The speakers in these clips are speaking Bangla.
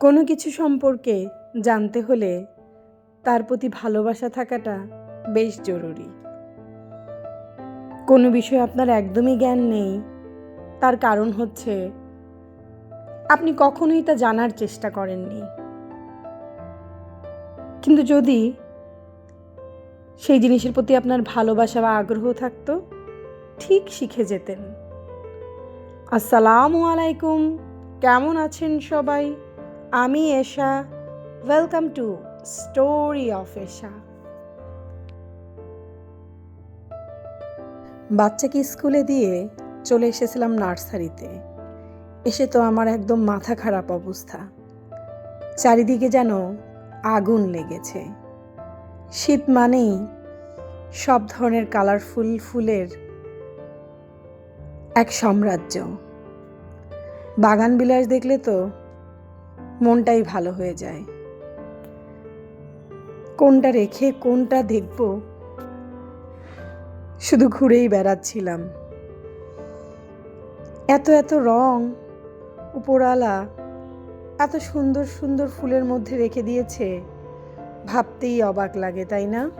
কোনো কিছু সম্পর্কে জানতে হলে তার প্রতি ভালোবাসা থাকাটা বেশ জরুরি। কোনো বিষয়ে আপনার একদমই জ্ঞান নেই, তার কারণ হচ্ছে আপনি কখনোই তা জানার চেষ্টা করেননি। কিন্তু যদি সেই জিনিসের প্রতি আপনার ভালোবাসা বা আগ্রহ থাকতো, ঠিক শিখে যেতেন। আসসালামু আলাইকুম, কেমন আছেন সবাই? আমি Esha. Welcome to story of Esha বাচ্চাকে স্কুলে দিয়ে চলে এসেছিলাম নার্সারিতে। এসে তো আমার একদম মাথা খারাপ অবস্থা। চারিদিকে যেন আগুন লেগেছে। শীত মানেই সব ধরনের কালারফুল ফুলের এক সাম্রাজ্য। বাগান বিলাস দেখলে তো মনটাই ভালো হয়ে যায়। কোনটা রেখে কোনটা দেখব? শুধু ঘুরেই বেড়াচ্ছিলাম। এত এত রং উপরালা এত সুন্দর সুন্দর ফুলের মধ্যে রেখে দিয়েছে, ভাবতেই অবাক লাগে, তাই না?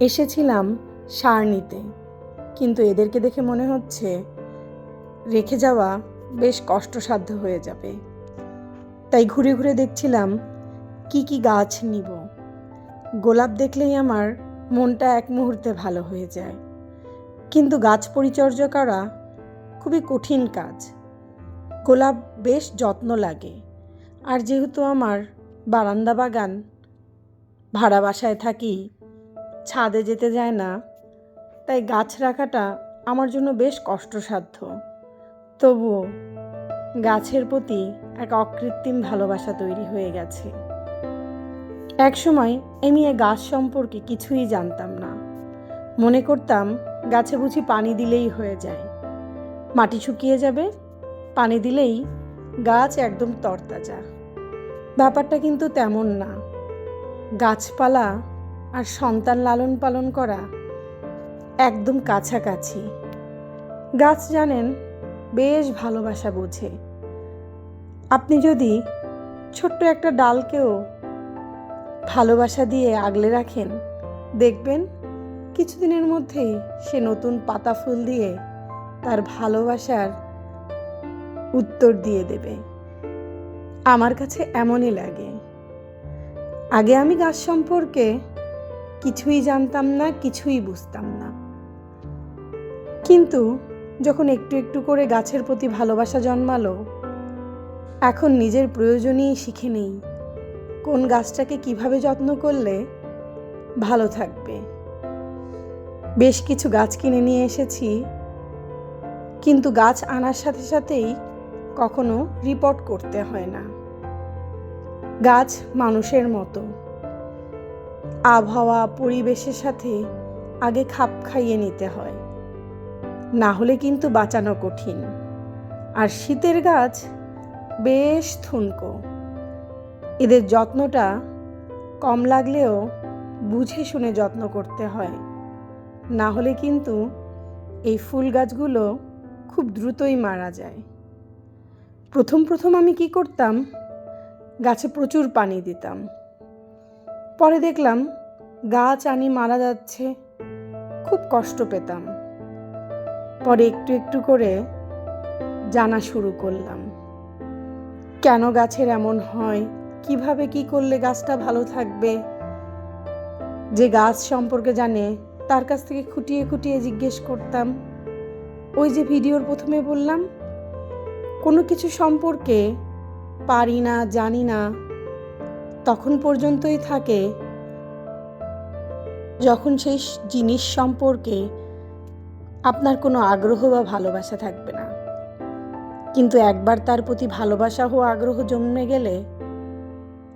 এসেছিলাম সার নিতে কিন্তু এদেরকে দেখে মনে হচ্ছে, রেখে যাওয়া বেশ কষ্টসাধ্য হয়ে যাবে। তাই ঘুরে ঘুরে দেখছিলাম, কি কি গাছ নিব। গোলাপ দেখলেই আমার মনটা এক মুহূর্তে ভালো হয়ে যায়। কিন্তু গাছ পরিচর্যা করা খুবই কঠিন কাজ। গোলাপ বেশ যত্ন লাগে। আর যেহেতু আমার বারান্দা বাগান, ভাড়া বাসায় থাকি, ছাদে যেতে যায় না, তাই গাছ রাখাটা আমার জন্য বেশ কষ্টসাধ্য। তবুও গাছের প্রতি এক অকৃত্রিম ভালোবাসা তৈরি হয়ে গেছে। এক সময় এ গাছ সম্পর্কে কিছুই জানতাম না। মনে করতাম গাছে বুঝি পানি দিলেই হয়ে যায়। মাটি শুকিয়ে যাবে, পানি দিলেই গাছ একদম তরতাজা। ব্যাপারটা কিন্তু তেমন না। গাছপালা আর সন্তান লালন পালন করা একদম কাছাকাছি। গাছ জানেন বেশ ভালোবাসা বোঝে। আপনি যদি ছোট্ট একটা ডালকেও ভালোবাসা দিয়ে আগলে রাখেন, দেখবেন কিছুদিনের মধ্যেই সে নতুন পাতা ফুল দিয়ে তার ভালোবাসার উত্তর দিয়ে দেবে। আমার কাছে এমনই লাগে। আগে আমি গাছ সম্পর্কে কিছুই জানতাম না, কিছুই বুঝতাম না। কিন্তু যখন একটু একটু করে গাছের প্রতি ভালোবাসা জন্মালো, এখন নিজের প্রয়োজনেই শিখে নেই। কোন গাছটাকে কীভাবে যত্ন করলে ভালো থাকবে? বেশ কিছু গাছ কিনে নিয়ে এসেছি, কিন্তু গাছ আনার সাথে সাথেই কখনো রিপোর্ট করতে হয় না। গাছ মানুষের মতো। আবহাওয়া, পরিবেশের সাথে আগে খাপ খাইয়ে নিতে হয়। না হলে কিন্তু বাঁচানো কঠিন। আর শীতের গাছ বেশ থুনকো। এদের যত্নটা কম লাগলেও বুঝে শুনে যত্ন করতে হয়। না হলে কিন্তু এই ফুল গাছগুলো খুব দ্রুতই মারা যায়। প্রথম প্রথম আমি কি করতাম? গাছে প্রচুর পানি দিতাম। পরে দেখলাম গাছ আনি মারা যাচ্ছে, খুব কষ্ট পেতাম। পরে একটু একটু করে জানা শুরু করলাম। কেন গাছের এমন হয়? কীভাবে কি করলে গাছটা ভালো থাকবে? যে গাছ সম্পর্কে জানে, তার কাছ থেকে খুঁটিয়ে খুঁটিয়ে জিজ্ঞেস করতাম। ওই যে ভিডিওর প্রথমে বললাম, কোনো কিছু সম্পর্কে পারি না, জানি না, তখন পর্যন্তই থাকে। যখন সেই জিনিস সম্পর্কে আপনার কোনো আগ্রহ বা ভালোবাসা থাকবে না। কিন্তু একবার তার প্রতি ভালোবাসা ও আগ্রহ জন্মে গেলে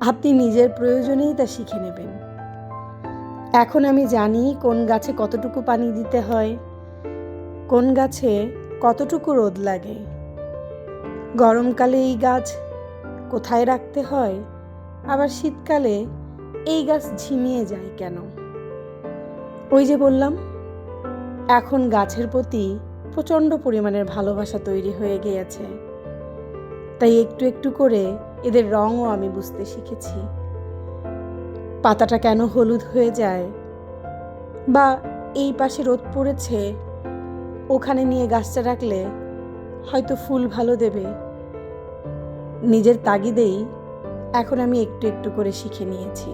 আপনি নিজের প্রয়োজনেই তা শিখে নেবেন। এখন আমি জানি কোন গাছে কতটুকু পানি দিতে হয়, কোন গাছে কতটুকু রোদ লাগে, গরমকালে এই গাছ কোথায় রাখতে হয়, আবার শীতকালে এই গাছ ঝিমিয়ে যায় কেন? ওই যে বললাম এখন গাছের প্রতি প্রচণ্ড পরিমাণের ভালোবাসা তৈরি হয়ে গিয়েছে। তাই একটু একটু করে এদের রঙও আমি বুঝতে শিখেছি। পাতাটা কেন হলুদ হয়ে যায় বা এই পাশে রোদ পড়েছে, ওখানে নিয়ে গাছটা রাখলে হয়তো ফুল ভালো দেবে। নিজের তাগিদেই এখন আমি একটু একটু করে শিখে নিয়েছি।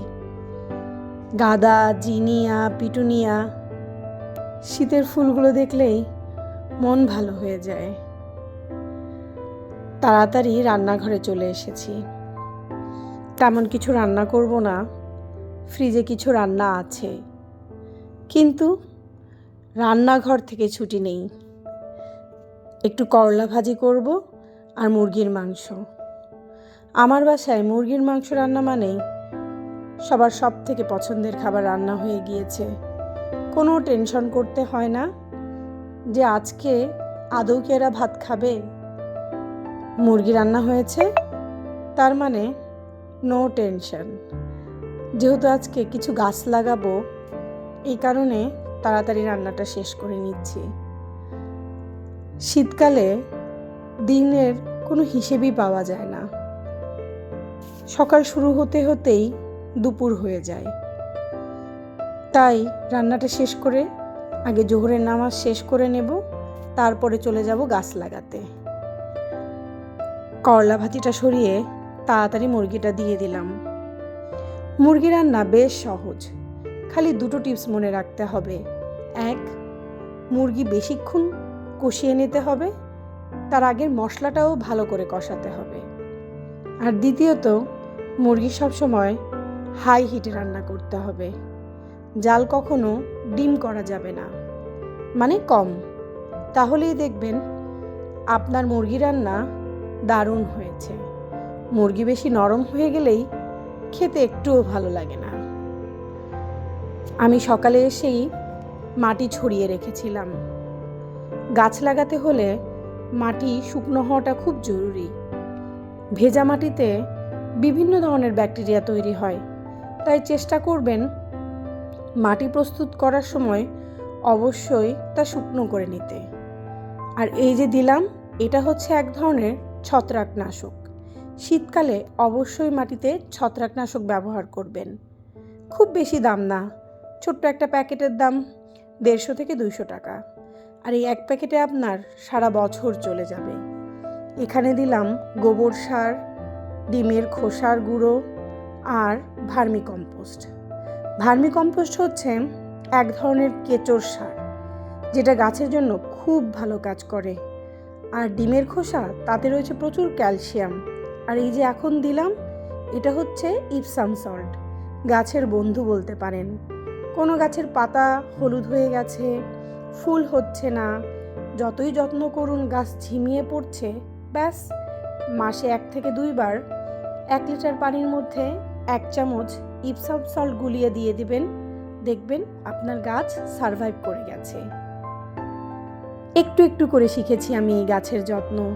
গাদা, জিনিয়া, পিটুনিয়া শীতের ফুলগুলো দেখলেই মন ভালো হয়ে যায়। তাড়াতাড়ি রান্নাঘরে চলে এসেছি। তেমন কিছু রান্না করব না, ফ্রিজে কিছু রান্না আছে। কিন্তু রান্নাঘর থেকে ছুটি নেই। একটু করলা ভাজি করব আর মুরগির মাংস। আমার বাসায় মুরগির মাংস রান্না মানেই সবার সব থেকে পছন্দের খাবার রান্না হয়ে গিয়েছে। কোনো টেনশন করতে হয় না যে আজকে আদৌ কি এরা ভাত খাবে? মুরগি রান্না হয়েছে, তার মানে নো টেনশন যেহেতু আজকে কিছু গাছ লাগাবো, এই কারণে তাড়াতাড়ি রান্নাটা শেষ করে নিচ্ছি। শীতকালে দিনের কোনো হিসেবই পাওয়া যায় না। সকাল শুরু হতে হতেই দুপুর হয়ে যায়। তাই রান্নাটা শেষ করে আগে জোহরের নামাজ শেষ করে নেব, তারপরে চলে যাব গাছ লাগাতে। করলা ভাতিটা সরিয়ে তাড়াতাড়ি মুরগিটা দিয়ে দিলাম। মুরগি রান্না বেশ সহজ, খালি দুটো টিপস মনে রাখতে হবে। এক, মুরগি বেশিক্ষণ কষিয়ে নিতে হবে, তার আগের মশলাটাও ভালো করে কষাতে হবে। আর দ্বিতীয়ত, মুরগি সবসময় হাই হিটে রান্না করতে হবে। জাল কখনো ডিম করা যাবে না। মানে কম। তাহলেই দেখবেন আপনার মুরগি রান্না দারুণ হয়েছে। মুরগি বেশি নরম হয়ে গেলেই খেতে একটুও ভালো লাগে না। আমি সকালে এসেই মাটি ছড়িয়ে রেখেছিলাম। গাছ লাগাতে হলে মাটি শুকনো হওয়াটা খুব জরুরি। ভেজা মাটিতে বিভিন্ন ধরনের ব্যাকটেরিয়া তৈরি হয়। তাই চেষ্টা করবেন মাটি প্রস্তুত করার সময় অবশ্যই তা শুকনো করে নিতে। আর এই যে দিলাম, এটা হচ্ছে এক ধরনের ছত্রাকনাশক। শীতকালে অবশ্যই মাটিতে ছত্রাকনাশক ব্যবহার করবেন। খুব বেশি দাম না, ছোট্ট একটা প্যাকেটের দাম দেড়শো থেকে দুইশো টাকা। আর এই এক প্যাকেটে আপনার সারা বছর চলে যাবে। এখানে দিলাম গোবর সার, ডিমের খোসার গুঁড়ো আর ভার্মি কম্পোস্ট ভার্মি কম্পোস্ট হচ্ছে এক ধরনের কেঁচোর সার, যেটা গাছের জন্য খুব ভালো কাজ করে। আর ডিমের খোসা, তাতে রয়েছে প্রচুর ক্যালসিয়াম। আর এই যে এখন দিলাম, এটা হচ্ছে ইপসাম সল্ট, গাছের বন্ধু বলতে পারেন। কোনো গাছের পাতা হলুদ হয়ে গেছে, ফুল হচ্ছে না, যতই যত্ন করুন গাছ ঝিমিয়ে পড়ছে, ব্যাস, মাসে এক থেকে দুইবার এক লিটার পানির মধ্যে এক চামচ ইপসাম সল্ট গুলিয়ে দিয়ে দিবেন। দেখবেন আপনার গাছ সারভাইভ করে গেছে। একটু একটু করে শিখেছি আমি এই গাছের যত্ন।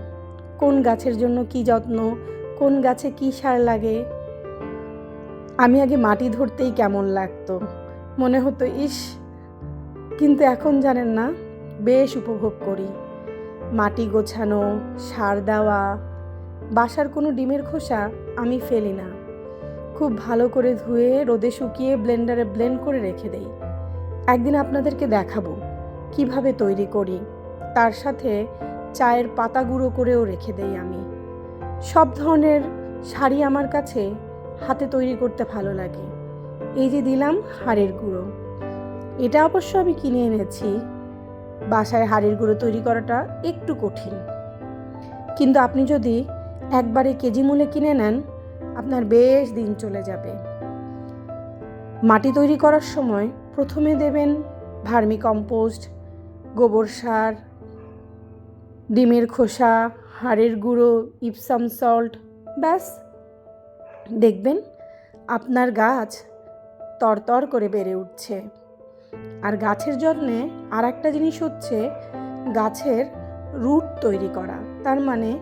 কোন গাছের জন্য কি যত্ন? কোন গাছে কি সার লাগে? আমি আগে মাটি ধরতেই কেমন লাগতো। মনে হতো, ইস, কিন্তু এখন জানেন না, বেশ উপভোগ করি। মাটি গোছানো, সার দেওয়া, বাসার কোনো ডিমের খোসা আমি ফেলি না। খুব ভালো করে ধুয়ে, রোদে শুকিয়ে ব্লেন্ডারে ব্লেন্ড করে রেখে দেই। একদিন আপনাদেরকে দেখাবো, কীভাবে তৈরি করি। তার সাথে চায়ের পাতা গুঁড়ো করেও রেখে দেই আমি। সব ধরনের শাড়ি আমার কাছে হাতে তৈরি করতে ভালো লাগে। এই যে দিলাম হাড়ের গুঁড়ো। এটা অবশ্য আমি কিনে এনেছি। বাসায় হাড়ের গুঁড়ো তৈরি করাটা একটু কঠিন। কিন্তু আপনি যদি একবারে কেজি মূলে কিনে নেন আপনার বেশ দিন চলে যাবে। মাটি তৈরি করার সময় প্রথমে দেবেন ভার্মি কম্পোস্ট, গোবর সার, ডিমের খোসা, হাড়ের গুঁড়ো, ইপসাম সল্ট, ব্যাস। দেখবেন আপনার গাছ তরতর করে বেড়ে উঠছে। আর গাছের যত্নে আর একটা জিনিস হচ্ছে গাছের রুট তৈরি করা। তার মানে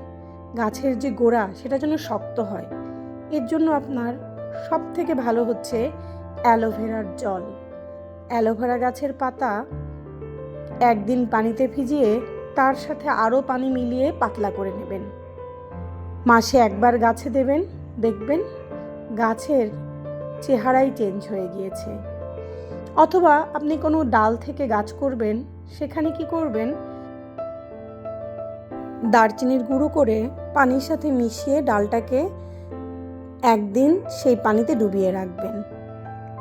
গাছের যে গোড়া, সেটা যেন শক্ত হয়। এর জন্য আপনার সব থেকে ভালো হচ্ছে অ্যালোভেরার জল। অ্যালোভেরা গাছের পাতা একদিন পানিতে ভিজিয়ে তার সাথে আরও পানি মিলিয়ে পাতলা করে নেবেন। মাসে একবার গাছে দেবেন, দেখবেন গাছের চেহারাই চেঞ্জ হয়ে গিয়েছে। অথবা আপনি কোনো ডাল থেকে গাছ করবেন, সেখানে কি করবেন? দারচিনির গুঁড়ো করে পানির সাথে মিশিয়ে ডালটাকে একদিন সেই পানিতে ডুবিয়ে রাখবেন।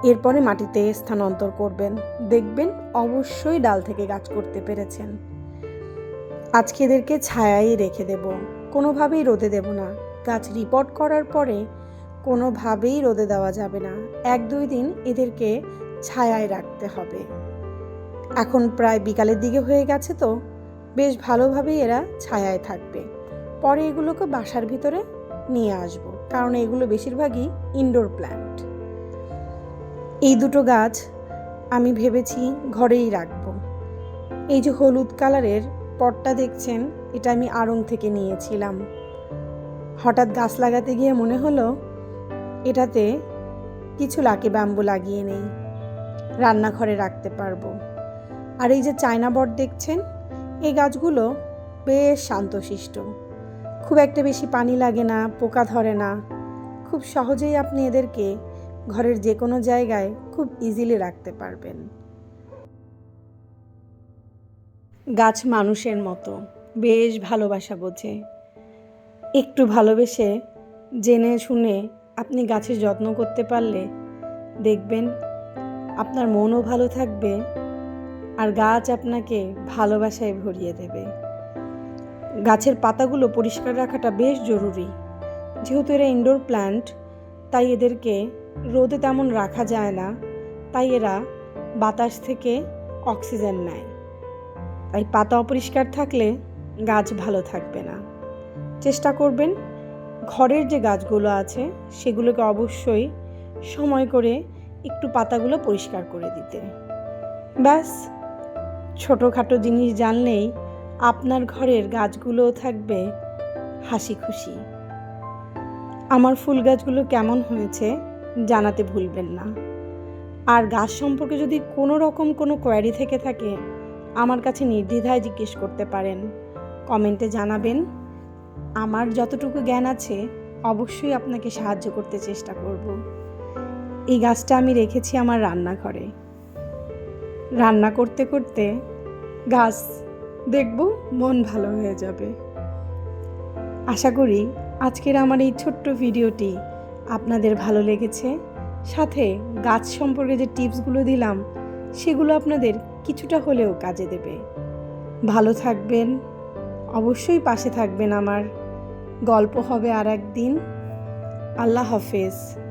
এরপরে মাটিতে স্থানান্তর করবেন। দেখবেন অবশ্যই ডাল থেকে গাছ করতে পেরেছেন। আজকে এদেরকে ছায়াই রেখে দেব। কোনোভাবেই রোদে দেব না। গাছ রিপোর্ট করার পরে কোনোভাবেই রোদে দেওয়া যাবে না। এক দুই দিন এদেরকে ছায়ায় রাখতে হবে। এখন প্রায় বিকালের দিকে হয়ে গেছে তো। বেশ ভালোভাবেই এরা ছায়ায় থাকবে। পরে এগুলোকে বাসার ভিতরে নিয়ে আসব। কারণ এগুলো বেশিরভাগই ইনডোর প্ল্যান্ট এই দুটো গাছ আমি ভেবেছি ঘরেই রাখব। এই যে হলুদ কালারের পটটা দেখছেন, এটা আমি আড়ং থেকে নিয়েছিলাম। হঠাৎ গাছ লাগাতে গিয়ে মনে হলো, এটাতে কিছু লাকি ব্যাম্বু লাগিয়ে নেই। রান্নাঘরে রাখতে পারব। আর এই যে চায়না বট দেখছেন, এই গাছগুলো বেশ শান্তশিষ্ট। খুব একটা বেশি পানি লাগে না, পোকা ধরে না। খুব সহজেই আপনি এদেরকে ঘরের যে কোনো জায়গায় খুব ইজিলি রাখতে পারবেন। গাছ মানুষের মতো, বেশ ভালোবাসা বোঝে। একটু ভালোবেসে জেনে শুনে আপনি গাছের যত্ন করতে পারলে দেখবেন আপনার মনও ভালো থাকবে আর গাছ আপনাকে ভালোবাসায় ভরিয়ে দেবে। গাছের পাতাগুলো পরিষ্কার রাখাটা বেশ জরুরি। যেহেতু এরা ইনডোর প্ল্যান্ট তাই এদেরকে রোদে তেমন রাখা যায় না। তাই এরা বাতাস থেকে অক্সিজেন নেয়। তাই পাতা অপরিষ্কার থাকলে গাছ ভালো থাকবে না। চেষ্টা করবেন ঘরের যে গাছগুলো আছে, সেগুলোকে অবশ্যই সময় করে একটু পাতাগুলো পরিষ্কার করে দিতে। ব্যাস, ছোটোখাটো জিনিস জানলেই আপনার ঘরের গাছগুলোও থাকবে হাসি খুশি। আমার ফুল গাছগুলো কেমন হয়েছে জানাতে ভুলবেন না। আর গাছ সম্পর্কে যদি কোনো রকম কোনো কোয়ারি থেকে থাকে, আমার কাছে নির্দ্বিধায় জিজ্ঞেস করতে পারেন। কমেন্টে জানাবেন। আমার যতটুকু জ্ঞান আছে, অবশ্যই আপনাকে সাহায্য করতে চেষ্টা করব। এই গাছটা আমি রেখেছি আমার রান্নাঘরে। রান্না করতে করতে গাছ দেখব মন ভালো হয়ে যাবে। আশা করি আজকের আমার এই ছোট্ট ভিডিওটি আপনাদের ভালো লেগেছে। সাথে গাছ সম্পর্কে যে টিপসগুলো দিলাম, সেগুলো আপনাদের কিছুটা হলেও কাজে দেবে। ভালো থাকবেন, অবশ্যই পাশে থাকবেন আমার। গল্প হবে আর একদিন আল্লাহ হাফেজ।